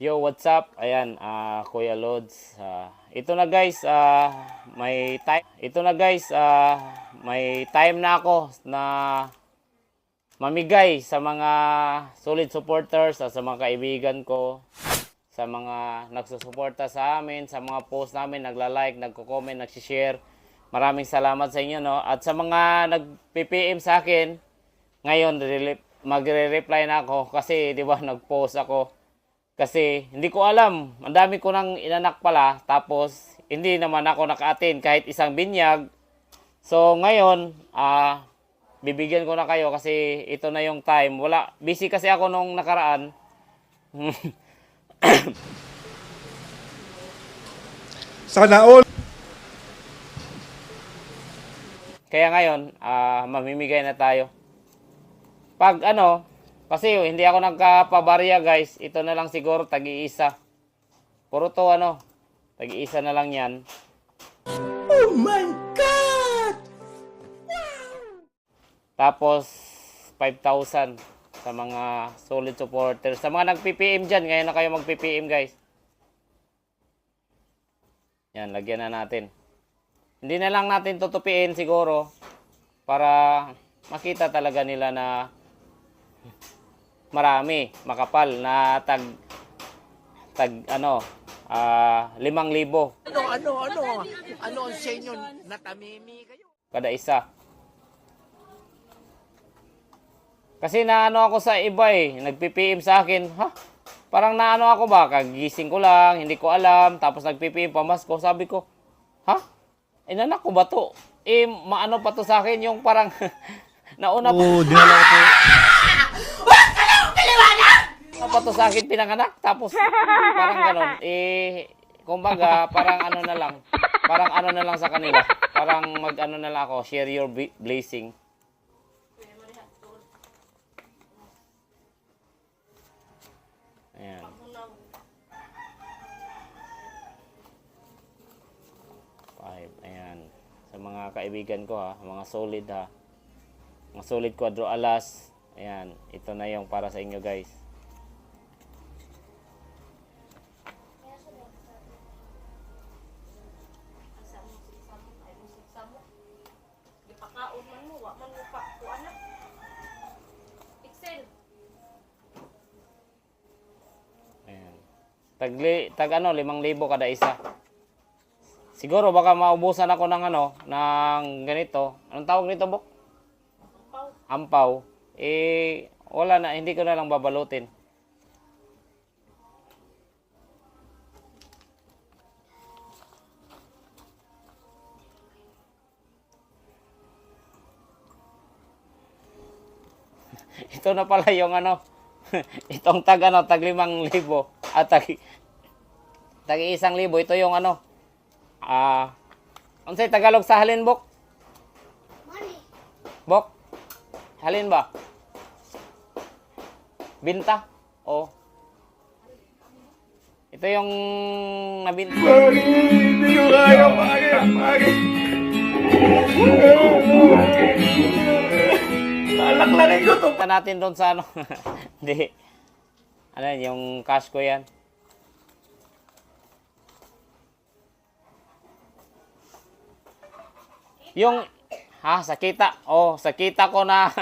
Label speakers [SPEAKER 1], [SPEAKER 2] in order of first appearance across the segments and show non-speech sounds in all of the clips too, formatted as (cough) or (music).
[SPEAKER 1] Yo, what's up? Ayan, ah Kuya Lods. Ah, ito na guys, ah may time. Ito na guys, ah may time na ako na mamigay sa mga solid supporters, ah, sa mga kaibigan ko, sa mga nagsusuporta sa amin, sa mga post namin, nagla-like, nagko-comment, nagsi-share. Maraming salamat sa inyo, no? At sa mga nag-PPM sa akin, ngayon, magre-reply na ako kasi, di ba, nag-post ako. Kasi, hindi ko alam. Ang dami ko nang inanak pala. Tapos, hindi naman ako naka-attend kahit isang binyag. So, ngayon, ah, bibigyan ko na kayo kasi ito na yung time. Wala, busy kasi ako nung nakaraan. (laughs)
[SPEAKER 2] Sana all.
[SPEAKER 1] Kaya ngayon, ah, mamimigay na tayo. Pag ano, kasi hindi ako nagkapabarya guys, ito na lang siguro tag-iisa. Puro to ano, tag-iisa na lang yan.
[SPEAKER 2] Oh my God!
[SPEAKER 1] Tapos, 5,000 sa mga solid supporters. Sa mga nag-PPM dyan, ngayon na kayo mag-PPM guys. Yan, lagyan na natin. Hindi na lang natin tutupiin siguro para makita talaga nila na marami, makapal na tag tag ano, ah, limang libo
[SPEAKER 3] Ano, ano, ano? Ano ang sa inyo? Natamimi kayo?
[SPEAKER 1] kada isa. Kasi naano ako sa iba eh, nag-PPM sa akin, ha? Parang naano ako ba, kagising ko lang, hindi ko alam, tapos nag-PPM pamasko, sabi ko, ha? Inanak ko ba to? Eh, maano pa to sa akin, yung parang, (laughs) nauna pa,
[SPEAKER 2] Oh, dinala ko.
[SPEAKER 1] Pa to sa akin pinanganak tapos parang ganon eh kumbaga parang ano na lang parang ano na lang sa kanila parang mag ano na lang ako share your blessing Ayan. Five. Ayan. Sa mga kaibigan ko ha, mga solid ha. Mga solid quadro alas. Ayan. Ito na yung para sa inyo guys.
[SPEAKER 4] Ipakaon man mo, wa man mo pa ko anak. Excel.
[SPEAKER 1] Ayan. Tagli, tag ano, limang libo kada isa. Siguro baka maubusan ako ng ano, ng ganito. Anong tawag nito, Bok?
[SPEAKER 4] Pau.
[SPEAKER 1] Ampaw. Eh, wala na, hindi ko na lang babalutin. Ito na pala yung ano, (laughs) itong tag ano, tag limang libo, at tag, tag isang libo, ito yung ano, ah, ano sa'yo, Tagalog sa halin, Bok? Bok? Halin ba? Binta? O? Ito yung nabinta.
[SPEAKER 2] Hindi ko kaya, Magi, Magi. Lalaklanay ko to.
[SPEAKER 1] Punta natin doon sa ano. (laughs) Hindi. Ano yan, yung cash ko yan. Yung, ha, sa kita. Oh, sa kita ko na. (laughs)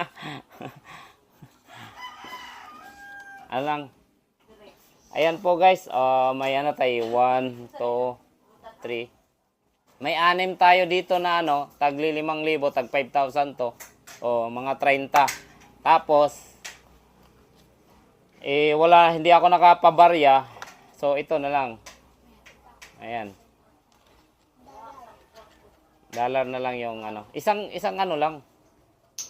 [SPEAKER 1] ano lang. Ayan po guys, uh, may ano tayo, 1, 2, 3. May anim tayo dito na ano, tagli 5,000, tag 5,000 to. O, mga 30. Tapos, eh, wala, hindi ako nakapabarya. So, ito na lang. Ayan. Dollar na lang yung ano. Isang, isang ano lang.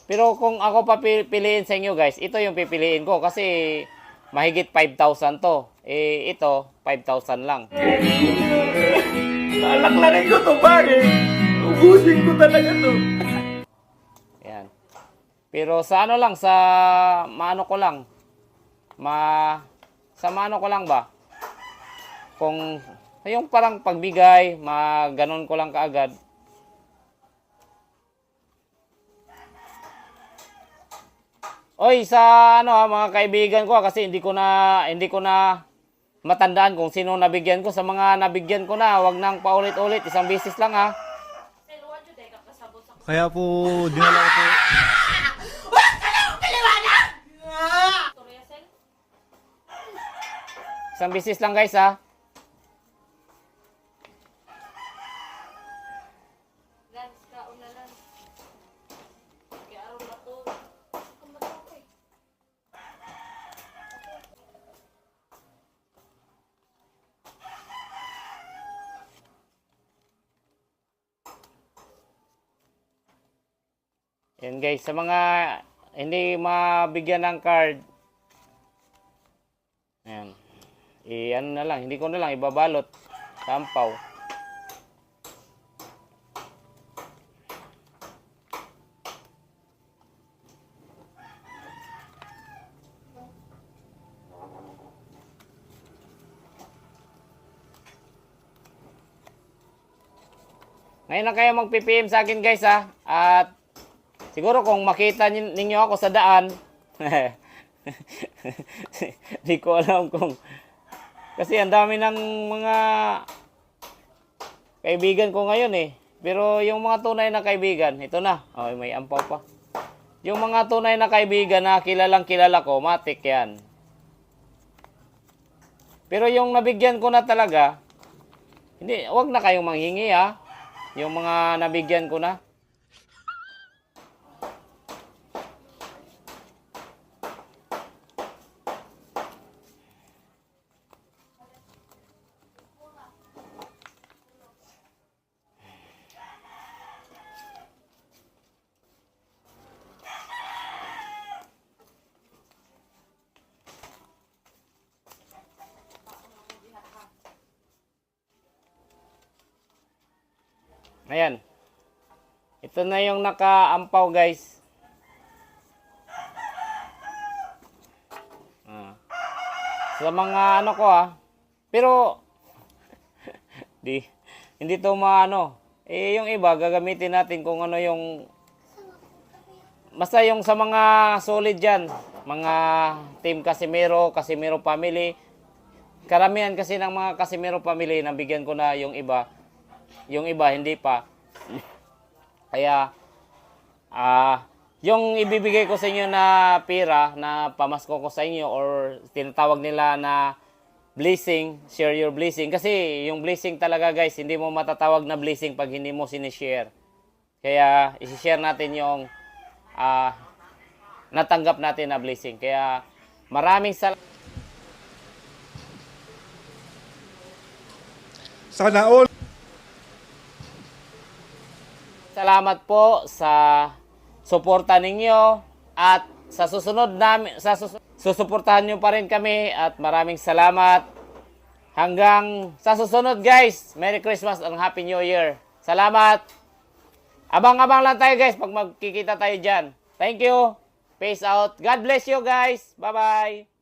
[SPEAKER 1] Pero kung ako papiliin sa inyo guys, ito yung pipiliin ko kasi mahigit 5,000 to. Eh, ito, 5,000 lang.
[SPEAKER 2] Lalaklanay ko to, Magi. Ubusin ko talaga to.
[SPEAKER 1] Pero sa ano lang, sa maano ko lang. Ma sa maano ko lang ba? Kung yung parang pagbigay, maganon ko lang kaagad. Oy, sa ano ha, mga kaibigan ko kasi hindi ko na hindi ko na matandaan kung sino nabigyan ko. Sa mga nabigyan ko na, wag nang paulit-ulit. Isang beses lang ha.
[SPEAKER 2] Kaya po, dinala ko po.
[SPEAKER 1] Isang beses lang guys ha. Yan guys, sa mga hindi mabigyan ng card, i ano na lang, hindi ko na lang ibabalot sa ampaw. Ngayon na kayo mag-PPM sa akin guys ha. At Siguro kung makita nin- ninyo ako sa daan, (laughs) di ko alam kung... Kasi ang dami ng mga kaibigan ko ngayon eh. Pero yung mga tunay na kaibigan, ito na. Oh, may ampaw pa. Yung mga tunay na kaibigan na kilalang kilala ko, matik yan. Pero yung nabigyan ko na talaga, hindi, wag na kayong manghingi ha. Yung mga nabigyan ko na. Ayan. Ito na yung nakaampaw, guys. Ah. Sa mga ano ko ah. Pero (laughs) di hindi to maano. Eh yung iba gagamitin natin kung ano yung Basta yung sa mga solid dyan, mga team Casimiro, Casimiro family, karamihan kasi ng mga Casimiro family, nabigyan ko na yung iba, yung iba hindi pa. Kaya ah yung ibibigay ko sa inyo na pera na pamasko ko sa inyo or tinatawag nila na blessing, share your blessing. Kasi yung blessing talaga guys, hindi mo matatawag na blessing pag hindi mo sinishare. Kaya isi-share natin yung ah natanggap natin na blessing. Kaya maraming salamat.
[SPEAKER 2] Sana all.
[SPEAKER 1] Salamat po sa suporta ninyo at sa susunod namin sa susunod, susuportahan niyo pa rin kami at maraming salamat. Hanggang sa susunod guys. Merry Christmas and Happy New Year. Salamat. Abang-abang lang tayo guys pag magkikita tayo diyan. Thank you. Peace out. God bless you guys. Bye-bye.